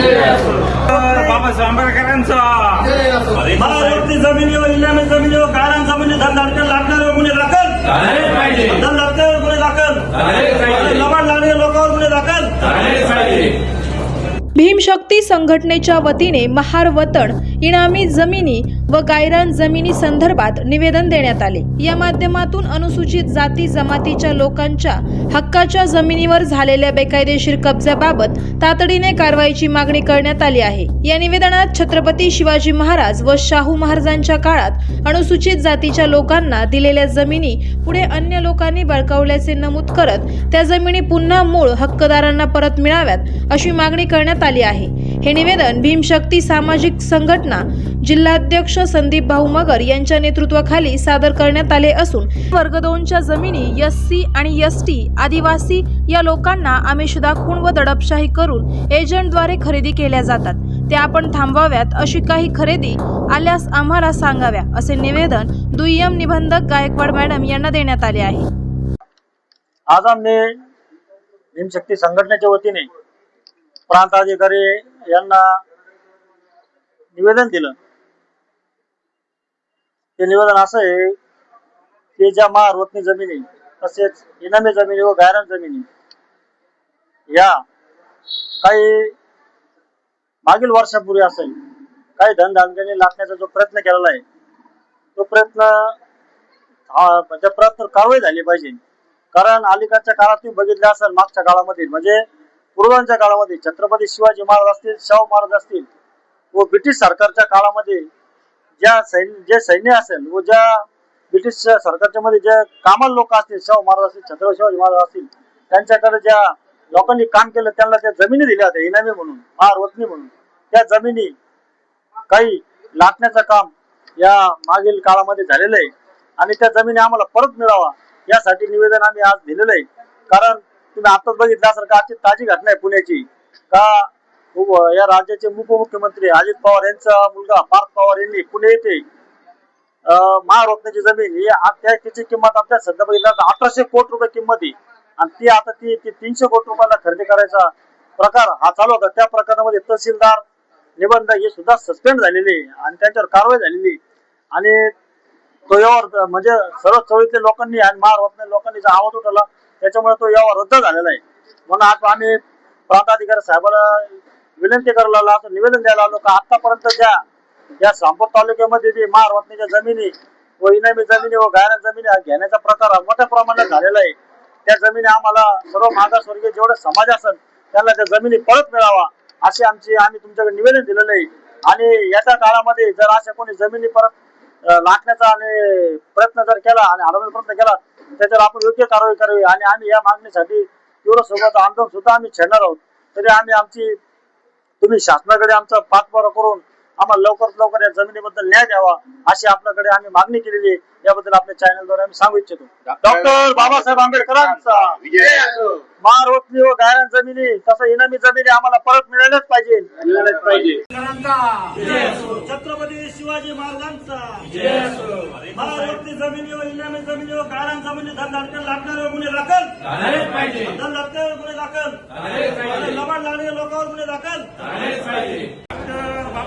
बाबासाहेब आंबेडकरांचा महाराष्ट्रातली जमिनीवर इनामी जमिनीवर जमिनी गुन्हे दाखल. गुन्हे दाखल. लागणाऱ्या लोकांवर गुन्हे दाखल. भीमशक्ती संघटनेच्या वतीने महार वतन इनामी जमिनी व गायरान जमिनी संदर्भात निवेदन देण्यात आले. या माध्यमातून अनुसूचित जाती जमातीच्या लोकांच्या हक्काच्या जमिनीवर झालेल्या बेकायदेशीर कब्जाबाबत तातडीने कारवाईची मागणी करण्यात आली आहे. या निवेदनात छत्रपती शिवाजी महाराज व शाहू महाराजांच्या काळात अनुसूचित जातीच्या लोकांना दिलेल्या जमिनी पुढे अन्य लोकांनी बळकावल्याचे नमूद करत त्या जमिनी पुन्हा मूळ हक्कदारांना परत मिळाव्यात अशी मागणी करण्यात आली आहे. हे निवेदन भीमशक्ती सामाजिक संघटना जिल्हाध्यक्ष संदीप भाऊ मगर यांच्या नेतृत्वाखाली सादर करण्यात आले असून वर्ग दोनच्या जमिनी एस सी आणि एस टी आदिवासी या लोकांना आमिष दाखवून व दडपशाही करून एजंटद्वारे खरेदी केल्या जातात. त्या आपण थांबवाव्यात अशी काही खरेदी आल्यास आम्हाला सांगाव्या असे निवेदन दुय्यम निबंधक गायकवाड मॅडम यांना देण्यात आले आहे. आज आम्ही भीमशक्ती संघटनेच्या वतीने प्रांताधिकारी यांना निवेदन दिलं ते निवेदन असं आहे की ज्या महारवतनी जमिनी तसेच इनामी जमिनी व गायरान जमिनी या काही मागील वर्षापूर्वी असेल काही धनधान्याने लाटण्याचा जो प्रयत्न केलेला आहे तो प्रयत्न हा त्या प्रयत्न कारवाई झाली पाहिजे? कारण अलीकडच्या काळात तुम्ही बघितलं असेल मागच्या काळामध्ये म्हणजे पूर्वांच्या काळामध्ये छत्रपती शिवाजी महाराज असतील शाहू महाराज असतील व ब्रिटिश सरकारच्या काळामध्ये ज्या सैन्य जे सैन्य असेल व ज्या ब्रिटिश सरकारच्या मध्ये जे कामाल लोक असतील शाहू महाराज असतील छत्रपती शिवाजी महाराज असतील त्यांच्याकडे ज्या लोकांनी काम केलं त्यांना त्या जमिनी दिल्या होत्या इनामी म्हणून महारवतनी म्हणून. त्या जमिनी काही लाटण्याचं काम या मागील काळामध्ये झालेलं आहे. आणि त्या जमिनी आम्हाला परत मिळावा यासाठी निवेदन आम्ही आज दिलेलं आहे. कारण तुम्ही आताच बघितलं असेल का आजची ताजी घटना आहे पुण्याची. का हो, या राज्याचे उपमुख्यमंत्री अजित पवार यांचा मुलगा पार्थ पवार यांनी पुणे येथे अं, महारत्नाची जमीन ही त्या तिची किंमत आपल्या सध्या बघितलं अठराशे कोटी रुपये किंमत आहे. आणि ती आता ती तीनशे कोटी रुपयाला खरेदी करायचा प्रकार हा चालू होता. त्या प्रकरणामध्ये तहसीलदार निबंध हे सुद्धा सस्पेंड झालेले आणि त्यांच्यावर कारवाई झालेली आणि तो यावर म्हणजे सर्व चळीतल्या लोकांनी आणि महारत्न लोकांनी आवाज उठवला त्याच्यामुळे तो यावर रद्द झालेला आहे. म्हणून आज आम्ही प्रांताधिकारी साहेबाला विनंती करायला आलो असं निवेदन द्यायला आलो का आतापर्यंत ज्या या सांपूर तालुक्यामध्ये मार महारत्नाच्या जमिनी व इनामी जमिनी व गायन जमिनी घेण्याचा प्रकार मोठ्या प्रमाणात झालेला आहे. त्या जमिनी आम्हाला सर्व मागासवर्गीय जेवढे समाज असेल त्यांना त्या जमिनी परत मिळावा असे आमची आम्ही तुमच्याकडे निवेदन दिलेलं आहे. आणि याच्या काळामध्ये जर अशा कोणी जमिनी परत लाखण्याचा लाटण्याचा आणि प्रयत्न जर केला आणि हलवण्याचा प्रयत्न केला त्याच्यावर आपण योग्य कारवाई करावी. आणि आम्ही या मागणीसाठी तीव्र सोबत आंदोलन सुद्धा आम्ही छेडणार आहोत. तरी आम्ही आमची तुम्ही शासनाकडे आमचा पाठपुरा करून आम्हाला लवकरात लवकर या जमिनीबद्दल न्याय द्यावा अशी आपल्याकडे आम्ही मागणी केलेली आहे. याबद्दल आपल्या चॅनलद्वारे आम्ही सांगू इच्छितो. डॉक्टर बाबासाहेब आंबेडकरांचा महारोपणी व गायरान जमिनी तसं इनामी जमिनी आम्हाला परत मिळाल्याच पाहिजे. छत्रपती शिवाजी महाराजांचा जमिनी व इनामी जमिनी व गायरान जमिनी धनधाडक्या लागणारे गुन्हे दाखल. गुन्हे दाखल. लबाड लागणाऱ्या लोकांवर गुन्हे दाखल.